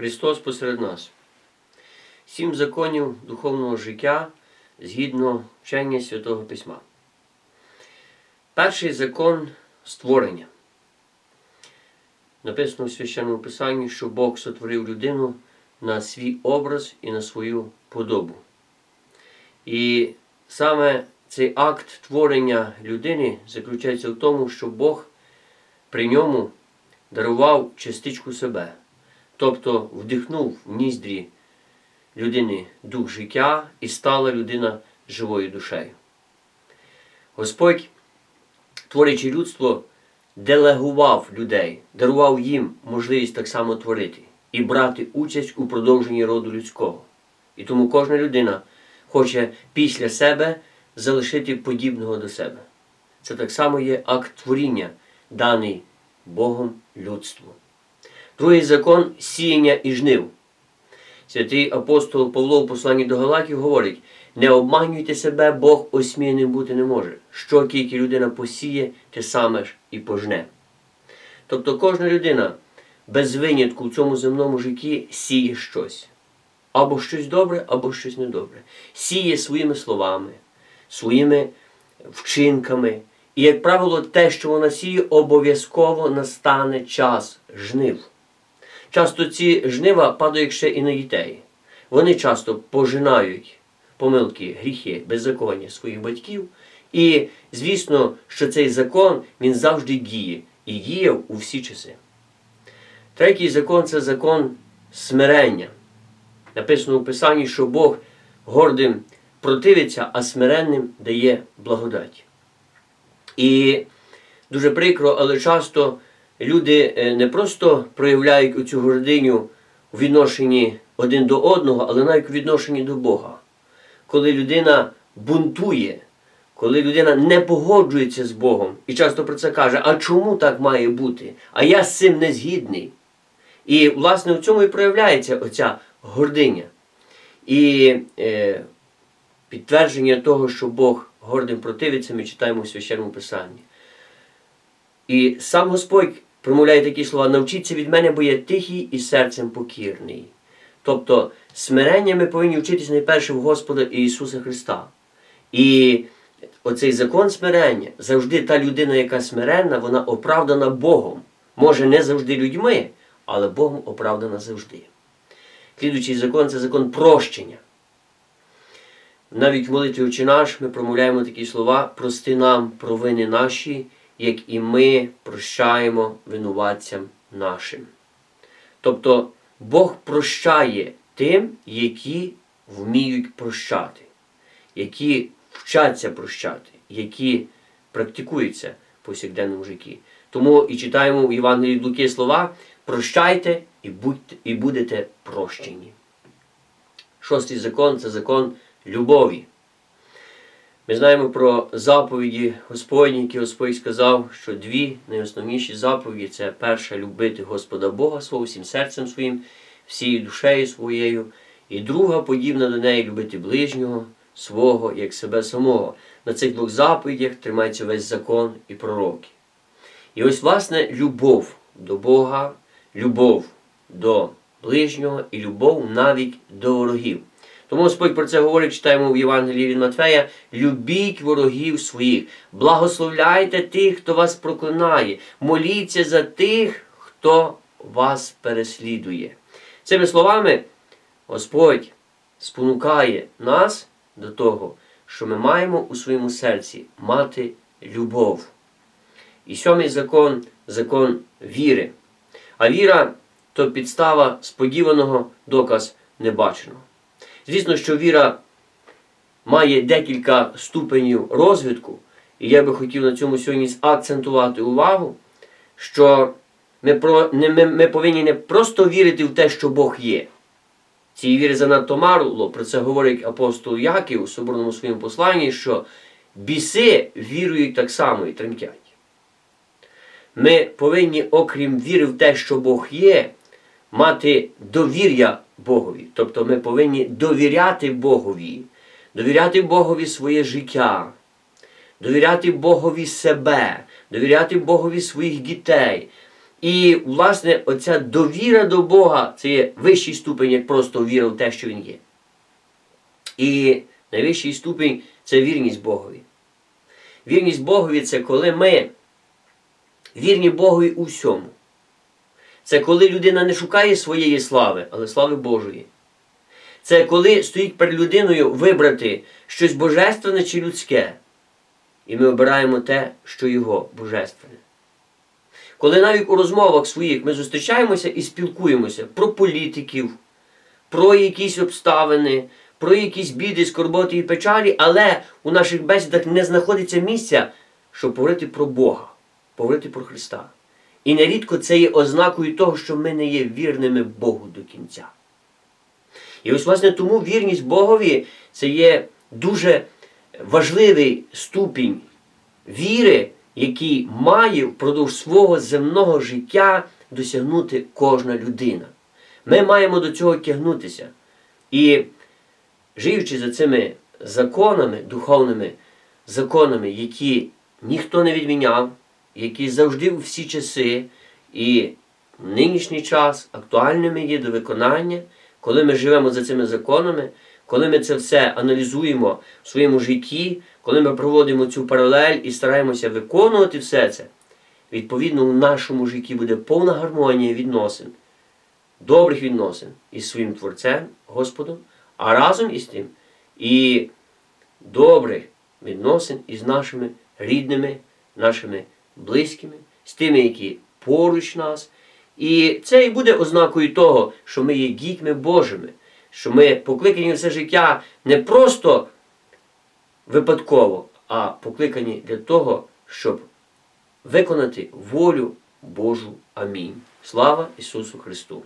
Христос посеред нас. Сім законів духовного життя згідно вчення Святого Письма. Перший закон створення. Написано в священному Писанні, що Бог сотворив людину на свій образ і на свою подобу. І саме цей акт творення людини заключається в тому, що Бог при ньому дарував частичку себе, тобто вдихнув в ніздрі людини дух життя і стала людина живою душею. Господь, творячи людство, делегував людей, дарував їм можливість так само творити і брати участь у продовженні роду людського. І тому кожна людина хоче після себе залишити подібного до себе. Це так само є акт творіння, даний Богом людству. Другий закон сіяння і жнив. Святий апостол Павло в посланні до Галатів говорить: не обманюйте себе, Бог осміяним бути не може. Що тільки людина посіє, те саме ж і пожне. Тобто кожна людина без винятку в цьому земному житті сіє щось. Або щось добре, або щось недобре. Сіє своїми словами, своїми вчинками. І, як правило, те, що вона сіє, обов'язково настане час жнив. Часто ці жнива падають ще і на дітей. Вони часто пожинають помилки, гріхи, беззаконня своїх батьків. І, звісно, що цей закон він завжди діє і діяв у всі часи. Третій закон це закон смирення. Написано у Писанні, що Бог гордим противиться, а смиренним дає благодать. І дуже прикро, але часто люди е, не просто проявляють оцю гординю у відношенні один до одного, але навіть у відношенні до Бога. Коли людина бунтує, коли людина не погоджується з Богом і часто про це каже, а чому так має бути? А я з цим не згідний. І, власне, в цьому і проявляється оця гординя. І е, підтвердження того, що Бог гордим противиться, ми читаємо у священному Писанні. І сам Господь промовляє такі слова: навчіться від мене, бо я тихий і серцем покірний. Тобто, смирення ми повинні вчитися найперше в Господа Ісуса Христа. І оцей закон смирення завжди та людина, яка смиренна, вона оправдана Богом. Може, не завжди людьми, але Богом оправдана завжди. Слідуючий закон це закон прощення. Навіть в молитві «Отче наш ми промовляємо такі слова: прости нам провини наші, як і ми прощаємо винуватцям нашим. Тобто Бог прощає тим, які вміють прощати, які вчаться прощати, які практикуються в повсякденному житті. Тому і читаємо в Євангелії Луки слова прощайте і, будьте, і будете прощені. Шостий закон це закон любові. Ми знаємо про заповіді Господні, які Господь сказав, що дві найосновніші заповіді це перша любити Господа Бога свого всім серцем своїм, всією душею своєю, і друга, подібна до неї, любити ближнього свого як себе самого. На цих двох заповідях тримається весь закон і пророки. І ось, власне, любов до Бога, любов до ближнього і любов навіть до ворогів. Тому Господь про це говорить, читаємо в Євангелії від Матфея: любіть ворогів своїх, благословляйте тих, хто вас проклинає, моліться за тих, хто вас переслідує. Цими словами Господь спонукає нас до того, що ми маємо у своєму серці мати любов. І сьомий закон закон віри. А віра то підстава сподіваного доказ небаченого. Звісно, що віра має декілька ступенів розвитку, і я би хотів на цьому сьогодні акцентувати увагу, що ми, про, не, ми, ми повинні не просто вірити в те, що Бог є. Цієї віри занадто мало, про це говорить апостол Яків у соборному своєму посланні, що біси вірують так само і тремтять. Ми повинні, окрім віри в те, що Бог є, мати довір'я Богові. Тобто ми повинні довіряти Богові, довіряти Богові своє життя, довіряти Богові себе, довіряти Богові своїх дітей. І, власне, оця довіра до Бога це є вищий ступень, як просто віра в те, що Він є. І найвищий ступень це вірність Богові. Вірність Богові це коли ми вірні Богові у всьому. Це коли людина не шукає своєї слави, але слави Божої. Це коли стоїть перед людиною вибрати щось божественне чи людське. І ми обираємо те, що його божественне. Коли навіть у розмовах своїх ми зустрічаємося і спілкуємося про політиків, про якісь обставини, про якісь біди, скорботи і печалі, але у наших бесідах не знаходиться місця, щоб говорити про Бога, говорити про Христа. І нерідко це є ознакою того, що ми не є вірними Богу до кінця. І ось, власне, тому вірність Богові це є дуже важливий ступінь віри, який має впродовж свого земного життя досягнути кожна людина. Ми маємо до цього тягнутися. І живучи за цими законами, духовними законами, які ніхто не відміняв, які завжди у всі часи і нинішній час актуальними є до виконання, коли ми живемо за цими законами, коли ми це все аналізуємо в своєму житті, коли ми проводимо цю паралель і стараємося виконувати все це, відповідно, у нашому житті буде повна гармонія відносин, добрих відносин із своїм Творцем, Господом, а разом із тим і добрих відносин із нашими рідними, нашими близькими, з тими, які поруч нас. І це і буде ознакою того, що ми є дітьми Божими, що ми покликані все життя не просто випадково, а покликані для того, щоб виконати волю Божу. Амінь. Слава Ісусу Христу!